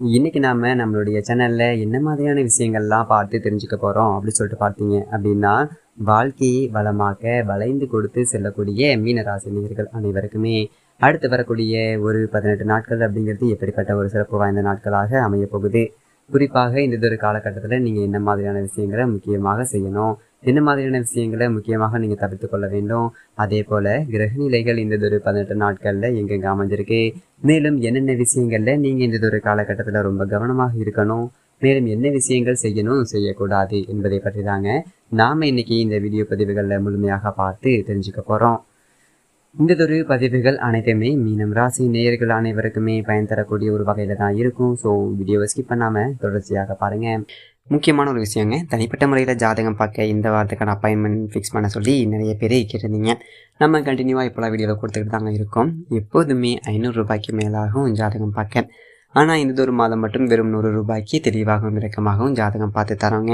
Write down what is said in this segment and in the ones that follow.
இன்றைக்கி நாம் நம்மளுடைய சேனலில் என்ன மாதிரியான விஷயங்கள்லாம் பார்த்து தெரிஞ்சுக்க போகிறோம் அப்படின்னு சொல்லிட்டு பார்த்தீங்க அப்படின்னா வாழ்க்கையை வளமாக்க வளைந்து கொடுத்து செல்லக்கூடிய மீனராசினியர்கள் அனைவருக்குமே அடுத்து வரக்கூடிய ஒரு பதினெட்டு நாட்கள் அப்படிங்கிறது எப்படிப்பட்ட ஒரு சிறப்பு வாய்ந்த நாட்களாக அமையப்போகுது குறிப்பாக இந்த ஒரு காலகட்டத்தில் நீங்கள் என்ன மாதிரியான விஷயங்களை முக்கியமாக செய்யணும் என்ன மாதிரியான விஷயங்களை முக்கியமாக நீங்கள் தவிர்த்து கொள்ள வேண்டும். அதே போல் கிரகநிலைகள் இந்த ஒரு பதினெட்டு நாட்களில் எங்கெங்கே அமைஞ்சிருக்கு? மேலும் என்னென்ன விஷயங்களில் நீங்கள் இந்த ஒரு காலகட்டத்தில் ரொம்ப கவனமாக இருக்கணும்? மேலும் என்ன விஷயங்கள் செய்யணும்? செய்யக்கூடாது என்பதை பற்றி தாங்க நாம் இன்னைக்கு இந்த வீடியோ பதிவுகளில் முழுமையாக பார்த்து தெரிஞ்சுக்க போகிறோம் இந்ததொரு பதிவுகள் அனைத்துமே மீனம் ராசி நேயர்கள் அனைவருக்குமே பயன் தரக்கூடிய ஒரு வகையில் தான் இருக்கும். ஸோ வீடியோவை ஸ்கிப் பண்ணாமல் தொடர்ச்சியாக பாருங்கள் முக்கியமான ஒரு விஷயங்க. தனிப்பட்ட முறையில் ஜாதகம் பார்க்க இந்த வாரத்துக்கான அப்பாயின்மெண்ட் ஃபிக்ஸ் பண்ண சொல்லி நிறைய பேர் கேட்டிருந்தீங்க. நம்ம கண்டினியூவாக இப்போலாம் வீடியோவில் கொடுத்துக்கிட்டு தாங்க இருக்கோம். எப்போதுமே ஐநூறு ரூபாய்க்கு ஜாதகம் பார்க்க. ஆனால் இந்த ஒரு மாதம் மட்டும் வெறும் நூறு ரூபாய்க்கு தெளிவாகவும் இறக்கமாகவும் ஜாதகம் பார்த்து தரோங்க.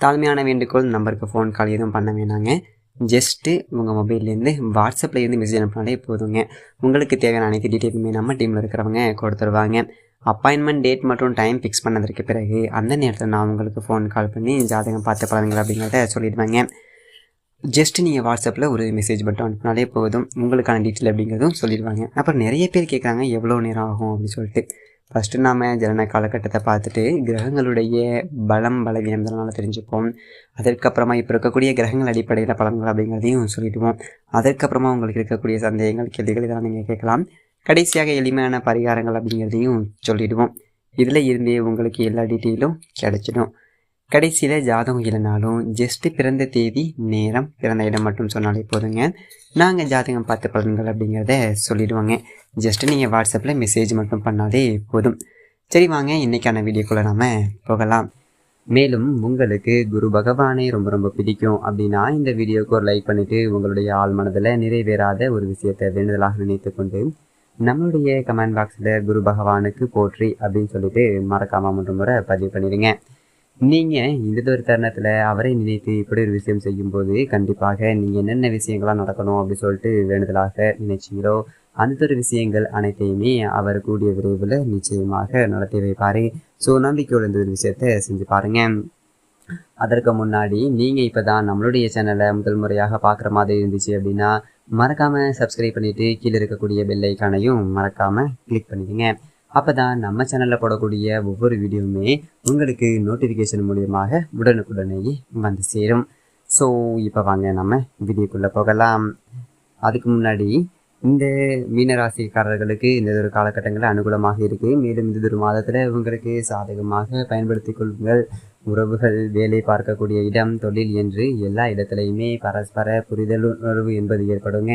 தாழ்மையான வேண்டுகோள் நம்பருக்கு ஃபோன் கால் எதுவும் பண்ண வேணாங்க. ஜஸ்ட்டு உங்கள் மொபைல்லேருந்து வாட்ஸ்அப்பில் இருந்து மெசேஜ் அனுப்பினாலே போதுங்க. உங்களுக்கு தேவையான அனைத்து டீட்டெயிலுமே நம்ம டீமில் இருக்கிறவங்க கொடுத்துருவாங்க. அப்பாயின்மெண்ட் டேட் மற்றும் டைம் ஃபிக்ஸ் பண்ணதற்கு பிறகு அந்த நேரத்தில் நான் உங்களுக்கு ஃபோன் கால் பண்ணி ஜாதகம் பார்த்து பழகுங்க அப்படிங்கிறத சொல்லிடுவாங்க. ஜஸ்ட் நீங்கள் வாட்ஸ்அப்பில் ஒரு மெசேஜ் மட்டும் அனுப்பினாலே போதும். உங்களுக்கான டீட்டெயில் அப்படிங்கிறதும் சொல்லிடுவாங்க. அப்புறம் நிறைய பேர் கேட்குறாங்க எவ்வளோ நேரம் ஆகும்? அப்படின்னு சொல்லிட்டு. ஃபஸ்ட்டு நாம் ஜனன காலகட்டத்தை பார்த்துட்டு கிரகங்களுடைய பலம் பலவீனம் இதனால் தெரிஞ்சுப்போம். அதற்கப்புறமா இப்போ இருக்கக்கூடிய கிரகங்கள் அடிப்படையில் பலன்கள் அப்படிங்கிறதையும் சொல்லிடுவோம். அதற்கப்புறமா உங்களுக்கு இருக்கக்கூடிய சந்தேகங்கள் கேள்விகள் இதெல்லாம் நீங்கள் கேட்கலாம். கடைசியாக எளிமையான பரிகாரங்கள் அப்படிங்கிறதையும் சொல்லிடுவோம். இதில் இருந்தே உங்களுக்கு எல்லா டீட்டெயிலும் கிடைச்சிடும். கடைசியில் ஜாதகம் இல்லைனாலும் ஜஸ்ட்டு பிறந்த தேதி நேரம் பிறந்த இடம் மட்டும் சொன்னாலே போதுங்க. நாங்கள் ஜாதகம் பார்த்து பலன்கள் அப்படிங்கிறத சொல்லிடுவாங்க. ஜஸ்ட்டு நீங்கள் வாட்ஸ்அப்பில் மெசேஜ் மட்டும் பண்ணாலே போதும். சரி வாங்க இன்றைக்கான வீடியோக்குள்ளே நாம் போகலாம். மேலும் உங்களுக்கு குரு பகவானை ரொம்ப ரொம்ப பிடிக்கும் அப்படின்னா இந்த வீடியோக்கு ஒரு லைக் பண்ணிவிட்டு உங்களுடைய ஆள் மனதில் நிறைவேறாத ஒரு விஷயத்தை வேண்டுதலாக நினைத்து கொண்டு நம்மளுடைய கமெண்ட் பாக்ஸில் குரு பகவானுக்கு போற்றி அப்படின்னு சொல்லிட்டு மறக்காமல் மூன்று முறை பதிவு பண்ணிடுங்க. நீங்கள் இந்த ஒரு தருணத்தில் அவரை நினைத்து இப்படி ஒரு விஷயம் செய்யும்போது கண்டிப்பாக நீங்கள் என்னென்ன விஷயங்கள்லாம் நடக்கணும் அப்படின்னு சொல்லிட்டு வேண்டுதலாக நினைச்சீங்களோ அந்த ஒரு விஷயங்கள் அனைத்தையுமே அவர் கூடிய விரைவில் நிச்சயமாக நடத்தி வைப்பார். ஸோ நம்பிக்கையோட இந்த ஒரு விஷயத்த செஞ்சு பாருங்கள் அதற்கு முன்னாடி நீங்கள் இப்போ தான் நம்மளுடைய சேனலை முதல் முறையாக பார்க்குற மாதிரி இருந்துச்சு அப்படின்னா மறக்காமல் சப்ஸ்கிரைப் பண்ணிவிட்டு கீழே இருக்கக்கூடிய பெல் ஐக்கானையும் மறக்காமல் கிளிக் பண்ணிடுங்க. அப்போ தான் நம்ம சேனலில் போடக்கூடிய ஒவ்வொரு வீடியோவுமே உங்களுக்கு நோட்டிஃபிகேஷன் மூலியமாக உடனுக்குடனேயே வந்து சேரும். ஸோ இப்போ வாங்க நம்ம வீடியோக்குள்ளே போகலாம். அதுக்கு முன்னாடி இந்த மீனராசிக்காரர்களுக்கு இந்த ஒரு காலகட்டங்களில் அனுகூலமாக இருக்குது மேலும் இந்த ஒரு மாதத்தில் உங்களுக்கு சாதகமாக பயன்படுத்தி கொள்ளுங்கள். உறவுகள் வேலை பார்க்கக்கூடிய இடம் தொழில் என்று எல்லா இடத்துலையுமே பரஸ்பர புரிதல் உணர்வு என்பது ஏற்படுங்க.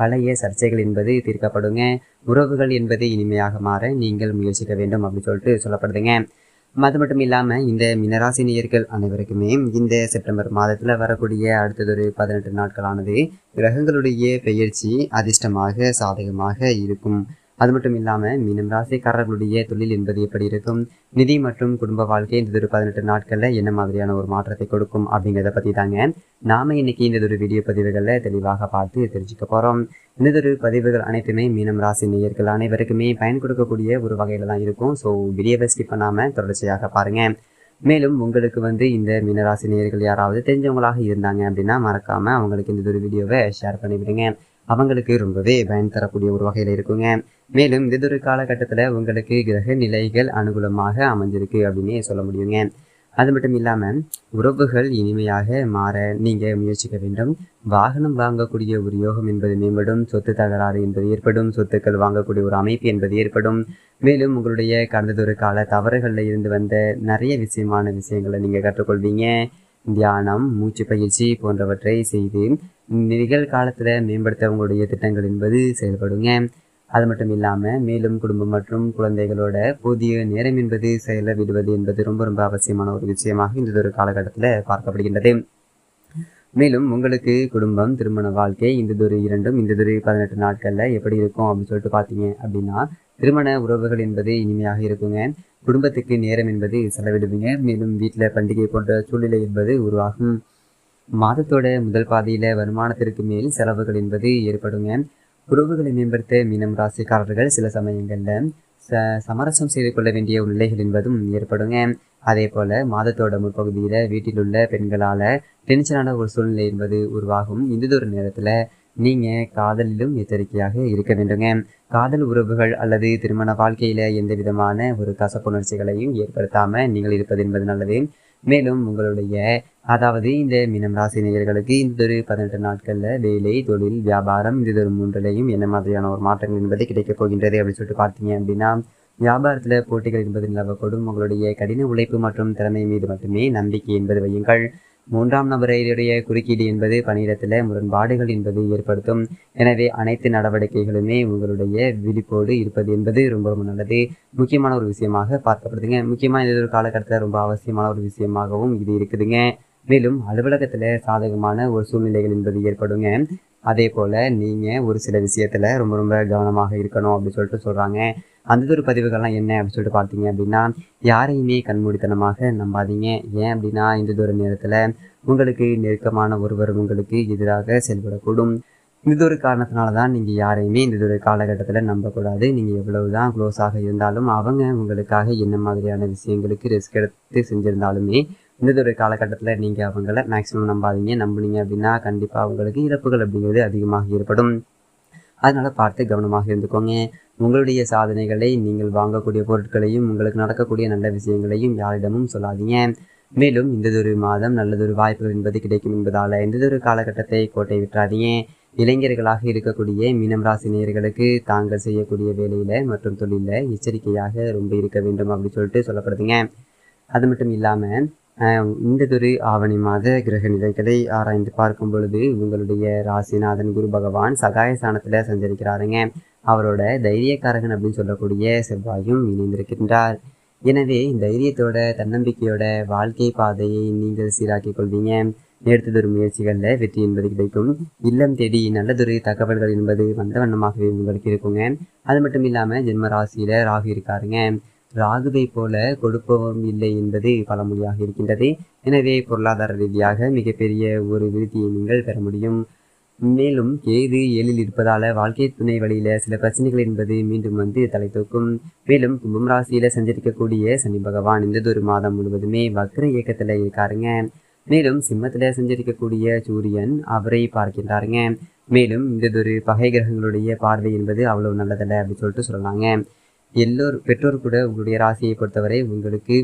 பழைய சர்ச்சைகள் என்பது தீர்க்கப்படுங்க. உறவுகள் என்பது இனிமையாக மாற நீங்கள் முயற்சிக்க வேண்டும் அப்படின்னு சொல்லிட்டு சொல்லப்படுதுங்க. அது மட்டும் இல்லாமல் இந்த மினராசினியர்கள் அனைவருக்குமே இந்த செப்டம்பர் மாதத்தில் வரக்கூடிய அடுத்ததொரு பதினெட்டு நாட்களானது கிரகங்களுடைய பெயர்ச்சி அதிர்ஷ்டமாக சாதகமாக இருக்கும். அது மட்டும் இல்லாமல் மீனம் ராசிக்காரர்களுடைய தொழில் என்பது எப்படி இருக்கும்? நிதி மற்றும் குடும்ப வாழ்க்கை இந்த ஒரு பதினெட்டு நாட்களில் என்ன மாதிரியான ஒரு மாற்றத்தை கொடுக்கும் அப்படிங்கிறத பற்றி தாங்க நாம இன்னைக்கு இந்த ஒரு வீடியோ பதிவுகளில் தெளிவாக பார்த்து தெரிஞ்சுக்க போகிறோம் இந்த ஒரு பதிவுகள் அனைத்துமே மீனம் ராசி நேயர்கள் அனைவருக்குமே பயன் கொடுக்கக்கூடிய ஒரு வகையில் தான் இருக்கும். ஸோ வீடியோவை ஸ்கிப் பண்ணாமல் தொடர்ச்சியாக பாருங்கள் மேலும் உங்களுக்கு வந்து இந்த மீனராசி நேயர்கள் யாராவது தெரிஞ்சவங்களாக இருந்தாங்க அப்படின்னா மறக்காமல் அவங்களுக்கு இந்த ஒரு வீடியோவை ஷேர் பண்ணிவிடுங்க. அவங்களுக்கு ரொம்பவே பயன் தரக்கூடிய ஒரு வகையில் இருக்குங்க. மேலும் இந்த ஒரு காலகட்டத்தில் உங்களுக்கு கிரக நிலைகள் அனுகூலமாக அமைஞ்சிருக்கு அப்படின்னே சொல்ல முடியுங்க. அது மட்டும் இல்லாமல் உறவுகள் இனிமையாக மாற நீங்கள் முயற்சிக்க வேண்டும். வாகனம் வாங்கக்கூடிய ஒரு யோகம் என்பது மேம்படும். சொத்து தகராறு என்பது ஏற்படும். சொத்துக்கள் வாங்கக்கூடிய ஒரு அமைப்பு என்பது ஏற்படும். மேலும் உங்களுடைய கடந்ததொரு கால தவறுகளில் இருந்து வந்த நிறைய விஷயமான விஷயங்களை நீங்கள் கற்றுக்கொள்வீங்க. தியானம் மூச்சு பயிற்சி போன்றவற்றை செய்து நிகழ்காலத்தில் மேம்படுத்த உங்களுடைய திட்டங்கள் என்பது செயல்படுங்க. அது மட்டும் இல்லாமல் மேலும் குடும்பம் மற்றும் குழந்தைகளோட புதிய நேரம் என்பது செயல விடுவது என்பது ரொம்ப ரொம்ப அவசியமான ஒரு விஷயமாக இந்த ஒரு காலகட்டத்தில் பார்க்கப்படுகின்றது. மேலும் உங்களுக்கு குடும்பம் திருமண வாழ்க்கை இந்த ஒரு இரண்டும் இந்த ஒரு பதினெட்டு நாட்களில் எப்படி இருக்கும் அப்படின்னு சொல்லிட்டு பார்த்தீங்க அப்படின்னா திருமண உறவுகள் என்பது இனிமையாக இருக்குங்க. குடும்பத்துக்கு நேரம் என்பது செலவிடுவீங்க. மேலும் வீட்டில் பண்டிகை போன்ற சூழ்நிலை என்பது உருவாகும். மாதத்தோட முதல் பாதையில் வருமானத்திற்கு மேல் செலவுகள் என்பது ஏற்படுங்க. உறவுகளை மேம்படுத்த மீனம் ராசிக்காரர்கள் சில சமயங்களில் ச சமரசம் செய்து கொள்ள வேண்டிய நிலைகள் என்பதும் ஏற்படுங்க. அதே போல் மாதத்தோட முற்பகுதியில் வீட்டில் உள்ள பெண்களால் டென்ஷனான ஒரு சூழ்நிலை என்பது உருவாகும். இந்த நேரத்தில் நீங்கள் காதலிலும் எச்சரிக்கையாக இருக்க வேண்டுங்க. காதல் உறவுகள் அல்லது திருமண வாழ்க்கையில் எந்த விதமான ஒரு கசப்புணர்ச்சிகளையும் ஏற்படுத்தாமல் நீங்கள் இருப்பது என்பது நல்லது. மேலும் உங்களுடைய அதாவது இந்த மீனம் ராசி நேயர்களுக்கு இந்த ஒரு பதினெட்டு நாட்களில் வேலை தொழில் வியாபாரம் இந்த ஒரு மூன்றிலையும் என்ன மாதிரியான ஒரு மாற்றங்கள் என்பது கிடைக்கப் போகின்றது அப்படின்னு சொல்லிட்டு பார்த்தீங்க அப்படின்னா வியாபாரத்தில் போட்டிகள் என்பது நிலவக்கூடும். உங்களுடைய கடின உழைப்பு மற்றும் திறமை மீது மட்டுமே நம்பிக்கை என்பது வையுங்கள். மூன்றாம் நபரையுடைய குறுக்கீடு என்பது பணியிடத்தில் முரண்பாடுகள் என்பது ஏற்படுத்தும். எனவே அனைத்து நடவடிக்கைகளுமே உங்களுடைய விழிப்போடு இருப்பது என்பது ரொம்ப ரொம்ப நல்லது. முக்கியமான ஒரு விஷயமாக பார்க்கப்படுதுங்க. முக்கியமாக இந்த ஒரு காலகட்டத்தில் ரொம்ப அவசியமான ஒரு விஷயமாகவும் இது இருக்குதுங்க. மேலும் அலுவலகத்தில் சாதகமான ஒரு சூழ்நிலைகள் என்பது ஏற்படுங்க. அதே போல் நீங்கள் ஒரு சில விஷயத்தில் ரொம்ப ரொம்ப கவனமாக இருக்கணும் அப்படின்னு சொல்லிட்டு சொல்கிறாங்க அந்த ஒரு பதிவுகள்லாம் என்ன அப்படின்னு சொல்லிட்டு பார்த்தீங்க அப்படின்னா யாரையுமே கண்மூடித்தனமாக நம்பாதீங்க. ஏன் அப்படின்னா இந்த தூர நேரத்தில் உங்களுக்கு நெருக்கமான ஒருவர் உங்களுக்கு எதிராக செயல்படக்கூடும். இந்த ஒரு காரணத்தினால தான் நீங்கள் யாரையுமே இந்த ஒரு காலகட்டத்தில் நம்பக்கூடாது. நீங்கள் எவ்வளவு தான் க்ளோஸாக இருந்தாலும் அவங்க உங்களுக்காக என்ன மாதிரியான விஷயங்களுக்கு ரிஸ்க் எடுத்து செஞ்சுருந்தாலுமே இந்த ஒரு காலகட்டத்தில் நீங்கள் அவங்கள மேக்ஸிமம் நம்பாதீங்க. நம்புனீங்க அப்படின்னா கண்டிப்பாக உங்களுக்கு இழப்புகள் அப்படிங்கிறது அதிகமாக ஏற்படும். அதனால் பார்த்து கவனமாக இருந்துக்கோங்க. உங்களுடைய சாதனைகளை நீங்கள் வாங்கக்கூடிய பொருட்களையும் உங்களுக்கு நடக்கக்கூடிய நல்ல விஷயங்களையும் யாரிடமும் சொல்லாதீங்க. மேலும் இந்ததொரு மாதம் நல்லதொரு வாய்ப்புகள் என்பது கிடைக்கும் என்பதால் எந்ததொரு காலகட்டத்தை கோட்டை விட்டுறாதீங்க இளைஞர்களாக இருக்கக்கூடிய மீனம் ராசி நேயர்களுக்கு தாங்கள் செய்யக்கூடிய வேலையில் மற்றும் தொழிலில் எச்சரிக்கையாக ரொம்ப இருக்க வேண்டும் அப்படின்னு சொல்லிட்டு சொல்லப்படுதுங்க. அது மட்டும் இல்லாமல் இந்ததொரு ஆவணி மாத கிரக நிலைகளை ஆராய்ந்து பார்க்கும் பொழுது உங்களுடைய ராசிநாதன் குரு பகவான் சகாயஸ்தானத்தில் சஞ்சரிக்கிறாருங்க. அவரோட தைரியக்காரகன் அப்படின்னு சொல்லக்கூடிய செவ்வாயும் இணைந்திருக்கின்றார். எனவே தைரியத்தோட தன்னம்பிக்கையோட வாழ்க்கை பாதையை நீங்கள் சீராக்கிக் கொள்வீங்க. எடுத்ததொரு முயற்சிகளில் வெற்றி என்பது கிடைக்கும். இல்லம் தேடி நல்லதொரு தகவல்கள் என்பது வந்த வண்ணமாகவே உங்களுக்கு இருக்குங்க. அது மட்டும் இல்லாமல் ஜென்ம ராசியில் ராகு இருக்காருங்க. ராகுவை போல கொடுப்பவும் இல்லை என்பது பழமொழியாக இருக்கின்றது. எனவே பொருளாதார ரீதியாக மிகப்பெரிய ஒரு விருத்தியை நீங்கள் பெற முடியும். மேலும் கேது ஏழில் இருப்பதால வாழ்க்கை துணை வழியில சில பிரச்சனைகள் என்பது மீண்டும் வந்து தலை தூக்கும் மேலும் கும்பம் ராசியில சஞ்சரிக்கக்கூடிய சனி பகவான் இந்ததொரு மாதம் முழுவதுமே வக்ர இயக்கத்துல இருக்காருங்க. மேலும் சிம்மத்தில் சஞ்சரிக்கக்கூடிய சூரியன் அவரை பார்க்கின்றாருங்க. மேலும் இந்ததொரு பகை கிரகங்களுடைய பார்வை என்பது அவ்வளவு நல்லதில்லை அப்படின்னு சொல்லிட்டு சொல்லலாங்க. எல்லோர் பெற்றோர் கூட உங்களுடைய ராசியை பொறுத்தவரை உங்களுக்கு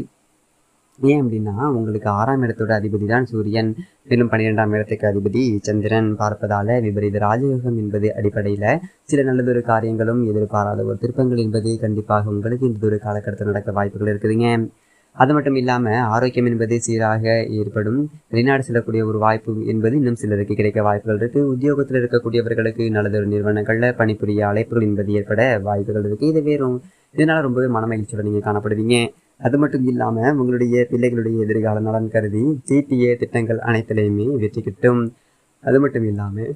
ஏன் அப்படின்னா உங்களுக்கு ஆறாம் இடத்தோட அதிபதி தான் சூரியன். மேலும் பன்னிரெண்டாம் இடத்துக்கு அதிபதி சந்திரன். பார்ப்பதால விபரீத ராஜயோகம் என்பது அடிப்படையில் சில நல்லதொரு காரியங்களும் எதிர்பாராத ஒரு திருப்பங்கள் என்பது கண்டிப்பாக உங்களுக்கு இந்த ஒரு காலகட்டத்தில் நடக்க வாய்ப்புகள் இருக்குதுங்க. அது மட்டும் இல்லாமல் ஆரோக்கியம் என்பது சீராக ஏற்படும். வெளிநாடு செல்லக்கூடிய ஒரு வாய்ப்பு என்பது இன்னும் சிலருக்கு கிடைக்க வாய்ப்புகள் இருக்குது உத்தியோகத்தில் இருக்கக்கூடியவர்களுக்கு நல்லதொரு நிறுவனங்களில் பணிபுரிய அழைப்புகள் என்பது ஏற்பட வாய்ப்புகள் இருக்குது இது வேறும் இதனால் ரொம்பவே மனமகிழ்ச்சியோட நீங்கள் காணப்படுவீங்க. அது மட்டும் இல்லாமல் உங்களுடைய பிள்ளைகளுடைய எதிர்கால நலன் கருதி சிபிஏ திட்டங்கள் அனைத்திலையுமே வெற்றி கிட்டும். அது மட்டும் இல்லாமல்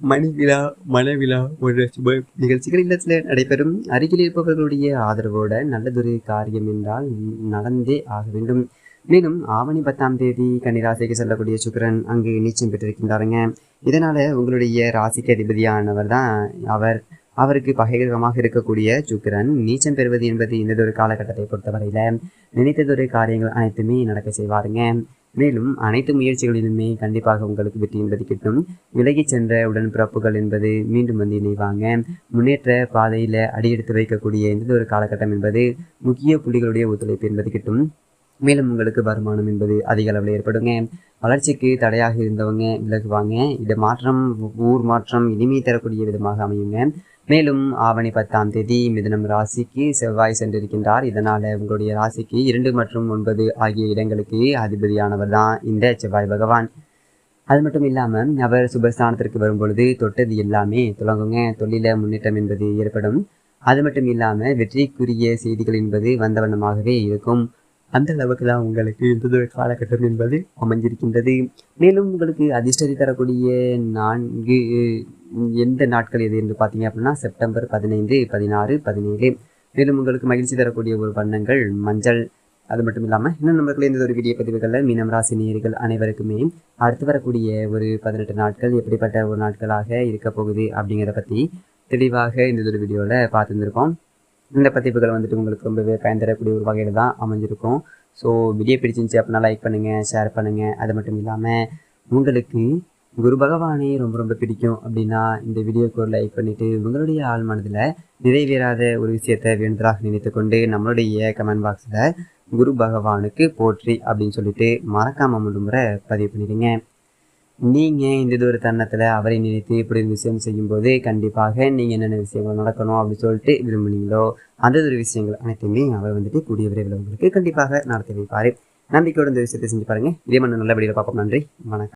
மணி விழா மனவிழா ஒரு சுப நிகழ்ச்சிகள் இல்லத்தில் நடைபெறும். அருகில் இருப்பவர்களுடைய ஆதரவோட நல்லதொரு காரியம் என்றால் நடந்தே ஆக வேண்டும். மேலும் ஆவணி பத்தாம் தேதி கன்னிராசிக்கு செல்லக்கூடிய சுக்கரன் அங்கு நீச்சம் பெற்றிருக்கின்றாருங்க. இதனால உங்களுடைய ராசிக்கு அதிபதியானவர் தான் அவர். அவருக்கு பகைகிரகமாக இருக்கக்கூடிய சுக்கிரன் நீச்சம் பெறுவது என்பது இந்ததொரு காலகட்டத்தை பொறுத்தவரையில நினைத்ததொரு காரியங்கள் அனைத்துமே நடக்க செய்வாருங்க. மேலும் அனைத்து முயற்சிகளிலுமே கண்டிப்பாக உங்களுக்கு வெற்றி என்பது கிட்டும். விலகிச் சென்ற உடன்பிறப்புகள் என்பது மீண்டும் வந்து இணைவாங்க. முன்னேற்ற பாதையில் அடியெடுத்து வைக்கக்கூடிய எந்த ஒரு காலகட்டம் என்பது முக்கிய புள்ளிகளுடைய ஒத்துழைப்பு என்பது கிட்டும். மேலும் உங்களுக்கு வருமானம் என்பது அதிக அளவில் ஏற்படுங்க. வளர்ச்சிக்கு தடையாக இருந்தவங்க விலகுவாங்க. இட மாற்றம் ஊர் மாற்றம் இனிமை தரக்கூடிய விதமாக அமையுங்க. மேலும் ஆவணி பத்தாம் தேதி மிதனம் ராசிக்கு செவ்வாய் சென்றிருக்கின்றார். இதனால் உங்களுடைய ராசிக்கு இரண்டு மற்றும் ஒன்பது ஆகிய இடங்களுக்கு அதிபதியானவர் தான் இந்த செவ்வாய் பகவான். அது மட்டும் இல்லாமல் அவர் சுபஸ்தானத்திற்கு வரும்பொழுது தொட்டது எல்லாமே தொடங்குங்க. தொழில முன்னேற்றம் என்பது ஏற்படும். அது மட்டும் இல்லாமல் வெற்றிக்குரிய செய்திகள் என்பது வந்த வண்ணமாகவே இருக்கும். அந்த அளவுக்கு தான் உங்களுக்கு இன்றைய காலகட்டம் என்பது அமைஞ்சிருக்கின்றது. மேலும் உங்களுக்கு அதிர்ஷ்டத்தை தரக்கூடிய நான்கு எந்த நாட்கள் எது என்று பார்த்தீங்க அப்படின்னா செப்டம்பர் பதினைந்து பதினாறு பதினேழு. மேலும் உங்களுக்கு மகிழ்ச்சி தரக்கூடிய ஒரு வண்ணங்கள் மஞ்சள் அது மட்டும் இல்லாமல் இன்னும் நம்மளுக்கு இந்த ஒரு வீடியோ பதிவுகளில் மீனம் ராசி நேயர்கள் அனைவருக்குமே அடுத்து வரக்கூடிய ஒரு பதினெட்டு நாட்கள் எப்படிப்பட்ட ஒரு நாட்களாக இருக்க போகுது அப்படிங்கிறத பற்றி தெளிவாக இந்த ஒரு வீடியோவில் பார்த்துருந்துருக்கோம் இந்த பதிவுகள் வந்துட்டு உங்களுக்கு ரொம்பவே பயன் தரக்கூடிய ஒரு வகையில் தான் அமைஞ்சிருக்கும். ஸோ வீடியோ பிடிச்சிருந்துச்சி அப்படின்னா லைக் பண்ணுங்கள் ஷேர் பண்ணுங்கள் அது மட்டும் இல்லாமல் உங்களுக்கு குரு பகவானே ரொம்ப ரொம்ப பிடிக்கும் அப்படின்னா இந்த வீடியோக்கு ஒரு லைக் பண்ணிவிட்டு உங்களுடைய ஆள் மனதில் நிறைவேறாத ஒரு விஷயத்தை வேண்டுதலாக நினைத்து கொண்டு நம்மளுடைய கமெண்ட் பாக்ஸில் குரு பகவானுக்கு போற்றி அப்படின்னு சொல்லிட்டு மறக்காமல் முழு முறை பதிவு பண்ணிடுங்க. நீங்கள் இந்த ஒரு தருணத்தில் அவரை நினைத்து இப்படி ஒரு விஷயம் செய்யும்போது கண்டிப்பாக நீங்கள் என்னென்ன விஷயங்கள் நடக்கணும் அப்படின்னு சொல்லிட்டு விரும்புனீங்களோ அந்த ஒரு விஷயங்கள் அனைத்துமே அவர் வந்துட்டு கூடிய விரைவில் உங்களுக்கு கண்டிப்பாக நடத்தி வைப்பார். நம்பிக்கையோட இந்த விஷயத்தை செஞ்சு பாருங்கள் இதே மண்ணு நல்லபடியில் பார்ப்போம். நன்றி. வணக்கம்.